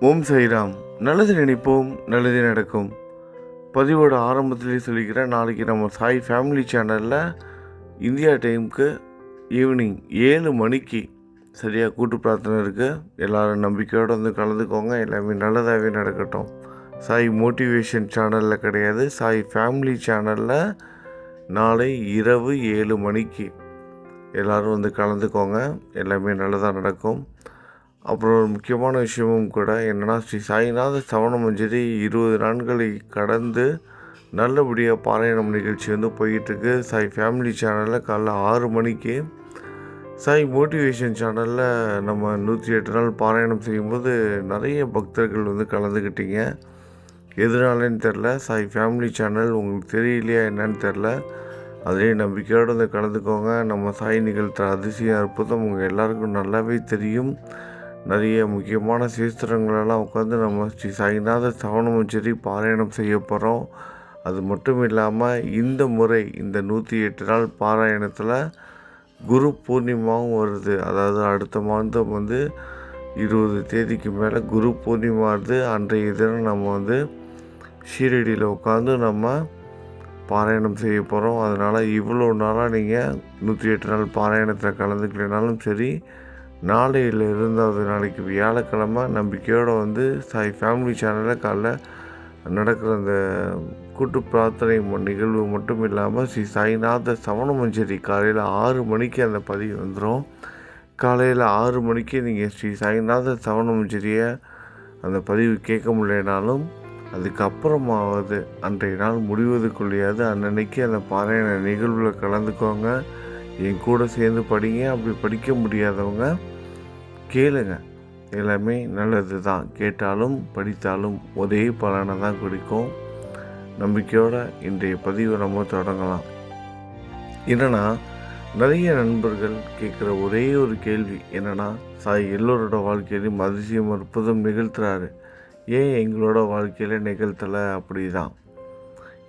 ஓம் சைராம். நல்லது நினைப்போம் நல்லது நடக்கும். பதிவோட ஆரம்பத்திலே சொல்லிக்கிறேன் நாளைக்கு நம்ம சாய் ஃபேமிலி சேனலில் இந்தியா டைமுக்கு ஈவினிங் ஏழு மணிக்கு சரியாக கூட்டு பிரார்த்தனை இருக்குது எல்லோரும் நம்பிக்கையோடு வந்து கலந்துக்கோங்க. எல்லாமே நல்லதாகவே நடக்கட்டும். சாய் மோட்டிவேஷன் சேனலில் கிடையாது. சாய் ஃபேமிலி சேனலில் நாளை இரவு ஏழு மணிக்கு எல்லோரும் வந்து கலந்துக்கோங்க. எல்லாமே நல்லதாக நடக்கும். அப்புறம் ஒரு முக்கியமான விஷயமும் கூட என்னென்னா ஸ்ரீ சாய்நாத சவண மஞ்சரி இருபது நாட்களை கடந்து நல்லபடியாக பாராயணம் நிகழ்ச்சி வந்து போயிட்டுருக்கு. சாய் ஃபேமிலி சேனலில் காலைல ஆறு மணிக்கு. சாய் மோட்டிவேஷன் சேனலில் நம்ம நூற்றி எட்டு நாள் பாராயணம் செய்யும்போது நிறைய பக்தர்கள் வந்து கலந்துக்கிட்டீங்க. எதனாலன்னு தெரில சாய் ஃபேமிலி சேனல் உங்களுக்கு தெரியலையா என்னன்னு தெரில அதே நம்பிக்கையோடு வந்து கலந்துக்கோங்க. நம்ம சாய் நிகழ்த்துற அதிசயம் அற்புதம் உங்கள் எல்லாருக்கும் நல்லாவே தெரியும். நிறைய முக்கியமான சீஸ்திரங்களெல்லாம் உட்காந்து நம்ம ஸ்ரீ சாய்நாத சவணமஞ்சரி பாராயணம் செய்ய போகிறோம். அது மட்டும் இல்லாமல் இந்த முறை இந்த நூற்றி எட்டு நாள் பாராயணத்தில் குரு பூர்ணிமாவும் வருது. அதாவது அடுத்த மாதம் வந்து இருபது தேதிக்கு மேலே குரு பூர்ணிமா வருது. அன்றைய தினம் நம்ம வந்து ஷீரடியில் உட்காந்து நம்ம பாராயணம் செய்ய போகிறோம். அதனால் இவ்வளோ நாளாக நீங்கள் நூற்றி எட்டு நாள் பாராயணத்தில் கலந்துக்கலைனாலும் சரி நாளையில் இருந்தாவது நாளைக்கு வியாழக்கிழமை நம்பிக்கையோடு வந்து சாய் ஃபேமிலி சேனலில் காலைல நடக்கிற அந்த கூட்டு பிரார்த்தனை ம- நிகழ்வு மட்டும் இல்லாமல் ஸ்ரீ சாய்நாத சவண மஞ்சரி காலையில் ஆறு மணிக்கு அந்த பதிவு வந்துடும் காலையில் ஆறு மணிக்கு நீங்கள் ஸ்ரீ சாய்நாத சவண மஞ்சரியை அந்த பதிவு கேட்க முடியலனாலும் அதுக்கப்புறமாவது அன்றைய நாள் முடிவதுக்குள்ளேயாவது அன்னன்னைக்கு அந்த பாராயண நிகழ்வில் கலந்துக்கோங்க. என் கூட சேர்ந்து படிங்க அப்படி படிக்க முடியாதவங்க கேளுங்க. எல்லாமே நல்லது தான் கேட்டாலும் படித்தாலும் ஒரே பலனை தான் கொடுக்கும். நம்பிக்கையோடு இன்றைய பதிவை நம்ம தொடங்கலாம். என்னென்னா நிறைய நண்பர்கள் கேட்குற ஒரே ஒரு கேள்வி என்னென்னா சாய் எல்லோரோட வாழ்க்கையிலையும் அதிசயம் அற்புதம் நிகழ்த்துறாரு. ஏன் எங்களோட வாழ்க்கையில் நிகழ்த்தலை? அப்படி தான்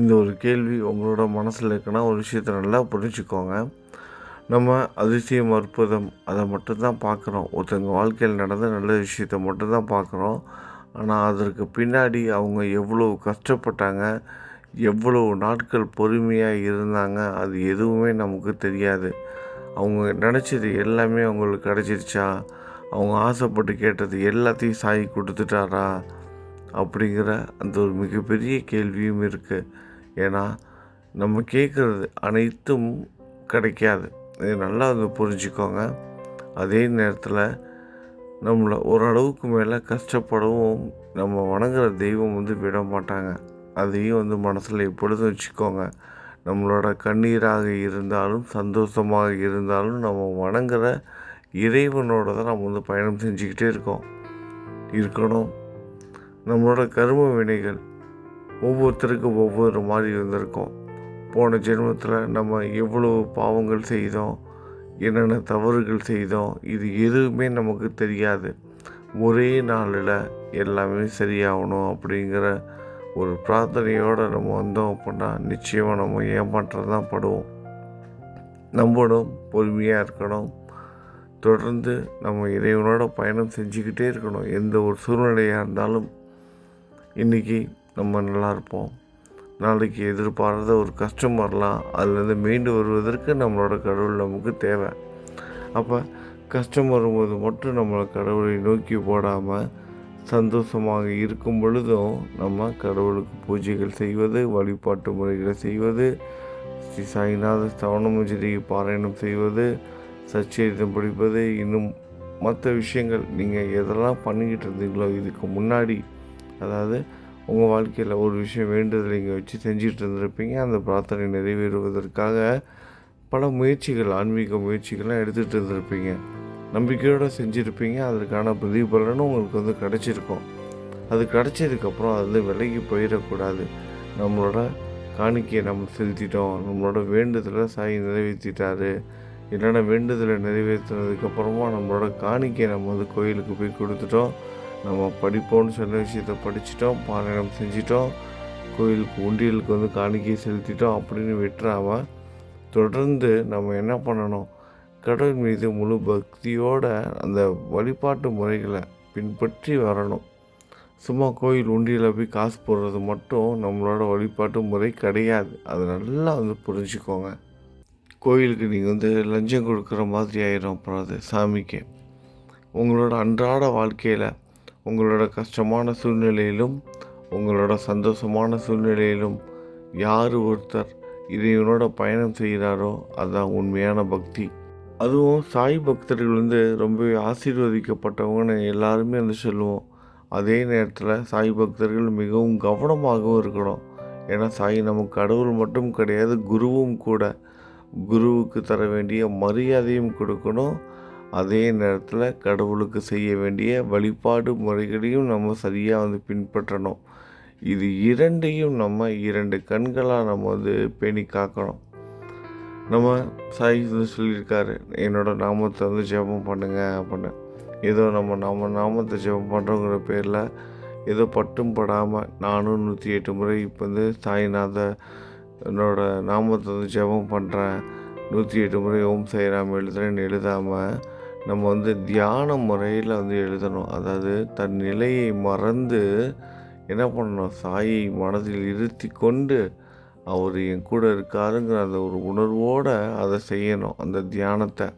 இந்த ஒரு கேள்வி உங்களோட மனசில் இருக்குன்னா ஒரு விஷயத்தை நல்லா புரிஞ்சுக்கோங்க. நம்ம அதிசயம் அற்புதம் அதை மட்டும்தான் பார்க்குறோம். ஒருத்தங்க வாழ்க்கையில் நடந்த நல்ல விஷயத்தை மட்டும்தான் பார்க்குறோம். ஆனால் அதற்கு பின்னாடி அவங்க எவ்வளோ கஷ்டப்பட்டாங்க எவ்வளோ நாட்கள் பொறுமையாக இருந்தாங்க அது எதுவுமே நமக்கு தெரியாது. அவங்க நினச்சது எல்லாமே அவங்களுக்கு கிடச்சிருச்சா? அவங்க ஆசைப்பட்டு கேட்டது எல்லாத்தையும் சாய் கொடுத்துட்டாரா? அப்படிங்கிற அந்த ஒரு மிகப்பெரிய கேள்வியும் இருக்குது ஏன்னா நம்ம கேட்குறது அனைத்தும் கிடைக்காது. இது நல்லா வந்து புரிஞ்சுக்கோங்க. அதே நேரத்தில் நம்மளை ஓரளவுக்கு மேலே கஷ்டப்படவும் நம்ம வணங்குற தெய்வம் வந்து விட மாட்டாங்க அதையும் வந்து மனசில் எப்பொழுதும் வச்சுக்கோங்க. நம்மளோட கண்ணீராக இருந்தாலும் சந்தோஷமாக இருந்தாலும் நம்ம வணங்குற இறைவனோட தான் நம்ம வந்து பயணம் செஞ்சுக்கிட்டே இருக்கோம். இருக்கணும். நம்மளோட கரும வினைகள் ஒவ்வொருத்தருக்கும் ஒவ்வொரு மாதிரி இருந்திருக்கும் போன ஜென்மத்தில் நம்ம எவ்வளோ பாவங்கள் செய்தோம் என்னென்ன தவறுகள் செய்தோம் இது எதுவுமே நமக்கு தெரியாது. ஒரே நாளில் எல்லாமே சரியாகணும் அப்படிங்கிற ஒரு பிரார்த்தனையோடு நம்ம வந்தோம் அப்படின்னா நிச்சயமாக நம்ம ஏமாற்றம் தான் படுவோம். நம்பணும் பொறுமையாக இருக்கணும். தொடர்ந்து நம்ம இறைவனோட பயணம் செஞ்சுக்கிட்டே இருக்கணும். எந்த ஒரு சூழ்நிலையாக இருந்தாலும் இன்றைக்கி நம்ம நல்லா இருப்போம். நாளைக்கு எதிர்பாராத ஒரு கஷ்டம் வரலாம். அதுலேருந்து மீண்டு வருவதற்கு நம்மளோட கடவுள் நமக்கு தேவை. அப்போ கஷ்டம் வரும்போது மட்டும் நம்மளை கடவுளை நோக்கி போடாமல் சந்தோஷமாக இருக்கும் பொழுதும் நம்ம கடவுளுக்கு பூஜைகள் செய்வது வழிபாட்டு முறைகளை செய்வது ஸ்ரீ சாய்நாத ஸ்தவனமஞ்சரி பாராயணம் செய்வது சச்சரித்தம் படிப்பது இன்னும் மற்ற விஷயங்கள் நீங்கள் எதெல்லாம் பண்ணிக்கிட்டு இருந்தீங்களோ இதுக்கு முன்னாடி அதாவது உங்கள் வாழ்க்கையில் ஒரு விஷயம் வேண்டுதல் இங்கே வச்சு செஞ்சுட்டு இருந்திருப்பீங்க. அந்த பிரார்த்தனை நிறைவேறுவதற்காக பல முயற்சிகள் ஆன்மீக முயற்சிகள்லாம் எடுத்துகிட்டு இருந்திருப்பீங்க. நம்பிக்கையோடு செஞ்சுருப்பீங்க. அதற்கான பிரதிபலனும் உங்களுக்கு வந்து கிடச்சிருக்கும். அது கிடச்சதுக்கப்புறம் அது வந்து விலகி போயிடக்கூடாது. நம்மளோட காணிக்கையை நம்ம செலுத்திட்டோம். நம்மளோட வேண்டுதலை சாய் நிறைவேற்றிட்டாரு. இல்லைன்னா வேண்டுதலை நிறைவேற்றினதுக்கப்புறமா நம்மளோட காணிக்கையை நம்ம வந்து கோயிலுக்கு போய் கொடுத்துட்டோம். நம்ம படிப்போம்னு சொன்ன விஷயத்த படிச்சிட்டோம் பாராயணம் செஞ்சிட்டோம் கோயிலுக்கு உண்டியலுக்கு வந்து காணிக்கை செலுத்திட்டோம் அப்படின்னு விட்டுறாம தொடர்ந்து நம்ம என்ன பண்ணணும்? கடவுள் மீது முழு பக்தியோட அந்த வழிபாட்டு முறைகளை பின்பற்றி வரணும். சும்மா கோயில் உண்டியில் போய் காசு போடுறது மட்டும் நம்மளோட வழிபாட்டு முறை கிடையாது. அது நல்லா வந்து புரிஞ்சுக்கோங்க. கோயிலுக்கு நீங்கள் வந்து லஞ்சம் கொடுக்குற மாதிரி ஆயிரும் அப்புறம் அது சாமிக்கு. உங்களோட அன்றாட வாழ்க்கையில் உங்களோட கஷ்டமான சூழ்நிலையிலும் உங்களோட சந்தோஷமான சூழ்நிலையிலும் யார் ஒருத்தர் இறைவனோட பயணம் செய்கிறாரோ அதுதான் உண்மையான பக்தி. அதுவும் சாய் பக்தர்கள் வந்து ரொம்பவே ஆசீர்வதிக்கப்பட்டவங்கன்னு எல்லாருமே வந்து சொல்லுவோம். அதே நேரத்தில் சாய் பக்தர்கள் மிகவும் கவனமாகவும் இருக்கணும். ஏன்னா சாய் நமக்கு கடவுள் மட்டும் கிடையாது குருவும் கூட. குருவுக்கு தர வேண்டிய மரியாதையும் கொடுக்கணும். அதே நேரத்தில் கடவுளுக்கு செய்ய வேண்டிய வழிபாடு முறைகளையும் நம்ம சரியாக வந்து பின்பற்றணும். இது இரண்டையும் நம்ம இரண்டு கண்களாக நம்ம வந்து பேணி காக்கணும். நம்ம சாய் வந்து சொல்லியிருக்காரு என்னோட நாமத்தை வந்து ஜெபம் பண்ணுங்க அப்படின்னு. ஏதோ நம்ம நம்ம நாமத்தை ஜெபம் பண்ணுறோங்கிற பேரில் ஏதோ பட்டும் படாமல் நானும் நூற்றி எட்டு முறை இப்போ வந்து சாய்நாத என்னோட நாமத்தை வந்து ஜெபம் பண்ணுறேன் நூற்றி எட்டு முறை ஓம் சாய்ராம் எழுதுறேன்னு எழுதாமல் நம்ம வந்து தியான முறையில் வந்து எழுதணும். அதாவது தன் நிலையை மறந்து என்ன பண்ணணும்? சாயை மனதில் இருத்தி கொண்டு அவர் என் கூட இருக்காருங்கிற அந்த ஒரு உணர்வோடு அதை செய்யணும் அந்த தியானத்தை.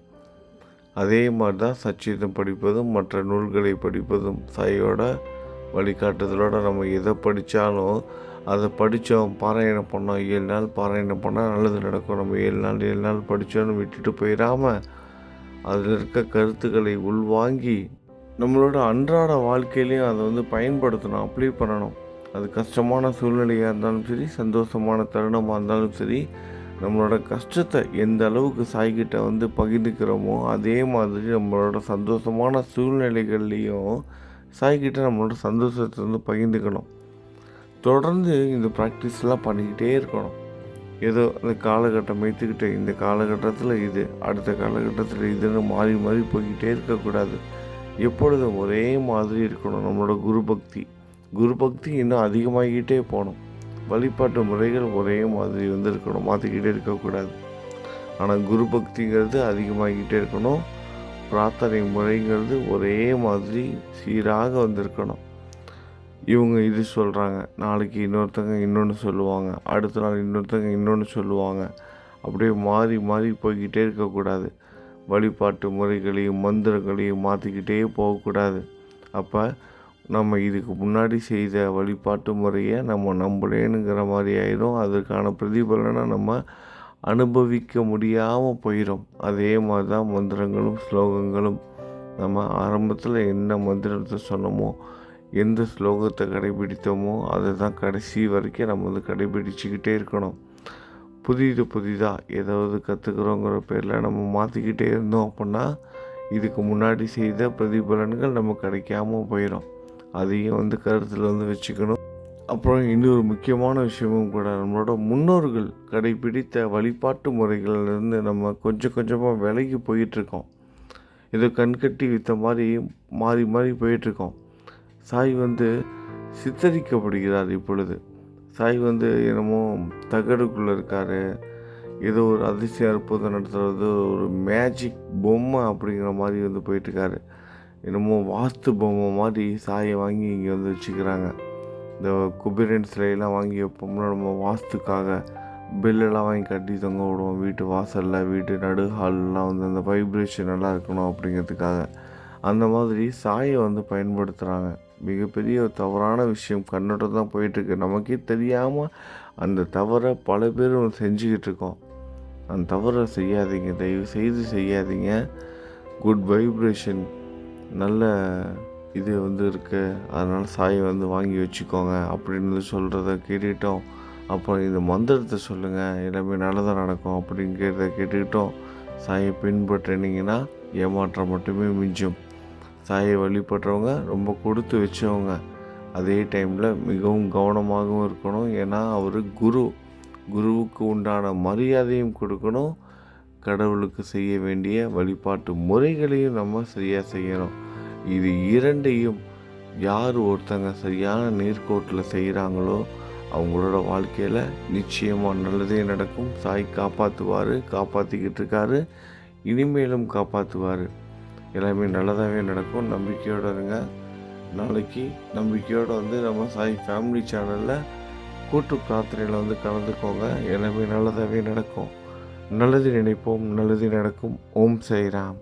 அதே மாதிரி தான் சச்சீதம் படிப்பதும் மற்ற நூல்களை படிப்பதும் சாயோட வழிகாட்டுதலோட நம்ம எதை படித்தாலும் அதை படித்தோம் பாராயணம் பண்ணோம் ஏழு நாள் பாராயணம் பண்ணால் நல்லது நடக்கும். நம்ம ஏழு நாள் ஏழு நாள் படித்தோன்னு விட்டுட்டு போயிடாமல் அதில் இருக்க கருத்துக்களை உள்வாங்கி நம்மளோட அன்றாட வாழ்க்கையிலையும் அதை வந்து பயன்படுத்தணும் அப்ளை பண்ணணும். அது கஷ்டமான சூழ்நிலையாக இருந்தாலும் சரி சந்தோஷமான தருணமாக இருந்தாலும் சரி நம்மளோட கஷ்டத்தை எந்த அளவுக்கு சாய்கிட்ட வந்து பகிர்ந்துக்கிறோமோ அதே மாதிரி நம்மளோட சந்தோஷமான சூழ்நிலைகள்லேயும் சாய்கிட்ட நம்மளோட சந்தோஷத்தை வந்து பகிர்ந்துக்கணும். தொடர்ந்து இந்த ப்ராக்டிஸ்லாம் பண்ணிக்கிட்டே இருக்கணும். ஏதோ அந்த காலகட்டம் வைத்துக்கிட்டு இந்த காலகட்டத்தில் இது அடுத்த காலகட்டத்தில் இதுன்னு மாறி மாறி போய்கிட்டே இருக்கக்கூடாது. எப்பொழுதும் ஒரே மாதிரி இருக்கணும் நம்மளோட குரு பக்தி. குரு பக்தி இன்னும் அதிகமாகிக்கிட்டே போகணும். வழிபாட்டு முறைகள் ஒரே மாதிரி வந்து இருக்கணும் மாற்றிக்கிட்டே இருக்கக்கூடாது. ஆனால் குரு பக்திங்கிறது அதிகமாகிக்கிட்டே இருக்கணும். பிரார்த்தனை முறைங்கிறது ஒரே மாதிரி சீராக வந்திருக்கணும். இவங்க இது சொல்கிறாங்க நாளைக்கு இன்னொருத்தங்க இன்னொன்று சொல்லுவாங்க. அடுத்த நாள் இன்னொருத்தங்க இன்னொன்று சொல்லுவாங்க. அப்படியே மாறி மாறி போய்கிட்டே இருக்கக்கூடாது. வழிபாட்டு முறைகளையும் மந்திரங்களையும் மாற்றிக்கிட்டே போகக்கூடாது. அப்போ நம்ம இதுக்கு முன்னாடி செய்த வழிபாட்டு முறையை நம்ம நம்பலேனுங்கிற மாதிரி ஆயிடும் அதற்கான பிரதிபலனை நம்ம அனுபவிக்க முடியாமல் போயிடும் அதே மாதிரி தான் மந்திரங்களும் ஸ்லோகங்களும். நம்ம ஆரம்பத்தில் என்ன மந்திரத்தை சொன்னோமோ எந்த ஸ்லோகத்தை கடைபிடித்தோமோ அதை தான் கடைசி வரைக்கும் நம்ம வந்து கடைபிடிச்சிக்கிட்டே இருக்கணும். புதிது புதிதாக ஏதாவது கற்றுக்குறோங்கிற பேரில் நம்ம மாற்றிக்கிட்டே இருந்தோம் அப்படின்னா இதுக்கு முன்னாடி செய்த பிரதிபலன்கள் நம்ம கிடைக்காம போயிடும். அதையும் வந்து கருத்தில் வந்து வச்சுக்கணும். அப்புறம் இன்னொரு முக்கியமான விஷயமும் கூட நம்மளோட முன்னோர்கள் கடைபிடித்த வழிபாட்டு முறைகள்லேருந்து நம்ம கொஞ்சம் கொஞ்சமாக விலகி போயிட்டுருக்கோம் ஏதோ கண்கட்டி வித்த மாதிரி மாறி மாறி போயிட்டுருக்கோம் சாய் வந்து சித்தரிக்கப்படுகிறார் இப்பொழுது. சாய் வந்து என்னமோ தகடுக்குள்ளே இருக்கார். ஏதோ ஒரு அதிசய அற்புதம் நடத்துகிறது ஒரு மேஜிக் பொம்மை அப்படிங்கிற மாதிரி வந்து போயிட்டுருக்காரு. என்னமோ வாஸ்து பொம்மை மாதிரி சாயை வாங்கி இங்கே வந்து வச்சுக்கிறாங்க. இந்த குபேரன் சிலையெல்லாம் வாங்கி வைப்போம்னா நம்ம வாஸ்துக்காக பில்லெல்லாம் வாங்கி கட்டி தொங்க விடுவோம். வீட்டு வாசலில் வீட்டு நடு ஹால்லாம் வந்து அந்த வைப்ரேஷன் நல்லா இருக்கணும் அப்படிங்கிறதுக்காக. அந்த மாதிரி சாயை வந்து பயன்படுத்துகிறாங்க மிகப்பெரிய தவறான விஷயம். கண்ணோட்டம் தான் போயிட்டுருக்கு. நமக்கே தெரியாமல் அந்த தவறை பல பேரும் செஞ்சுக்கிட்டு இருக்கோம். அந்த தவறை செய்யாதீங்க. தயவு செய்து செய்யாதீங்க. குட் வைப்ரேஷன் நல்ல இது வந்து இருக்குது அதனால் சாயை வந்து வாங்கி வச்சுக்கோங்க அப்படின்னு சொல்கிறத கேட்டுக்கிட்டோம். அப்புறம் இந்த மந்திரத்தை சொல்லுங்கள் எல்லாமே நல்லதாக நடக்கும் அப்படிங்கிறத கேட்டுக்கிட்டோம். சாயை பின்பற்றினீங்கன்னா ஏமாற்றம் மட்டுமே மிஞ்சும். சாயை வழிபடுறவங்க ரொம்ப கொடுத்து வச்சவங்க அதே டைமில் மிகவும் கவனமாகவும் இருக்கணும். ஏன்னா அவர் குரு. குருவுக்கு உண்டான மரியாதையும் கொடுக்கணும். கடவுளுக்கு செய்ய வேண்டிய வழிபாட்டு முறைகளையும் நம்ம சரியாக செய்யணும். இது இரண்டையும் யார் ஒருத்தங்க சரியான நேர்கோட்டில் செய்கிறாங்களோ அவங்களோட வாழ்க்கையில் நிச்சயமாக நல்லதே நடக்கும். சாய் காப்பாற்றுவார் காப்பாற்றிக்கிட்டு இருக்காரு. இனிமேலும் காப்பாற்றுவார் எல்லாமே நல்லதாகவே நடக்கும். நம்பிக்கையோடு இருங்க. நாளைக்கு நம்பிக்கையோடு வந்து நம்ம சாய் ஃபேமிலி சேனலில் கூட்டு பிரார்த்தனையில் வந்து கலந்துக்கோங்க. எல்லாமே நல்லதாகவே நடக்கும். நல்லது நினைப்போம். நல்லது நடக்கும். ஓம் சாய்ராம்.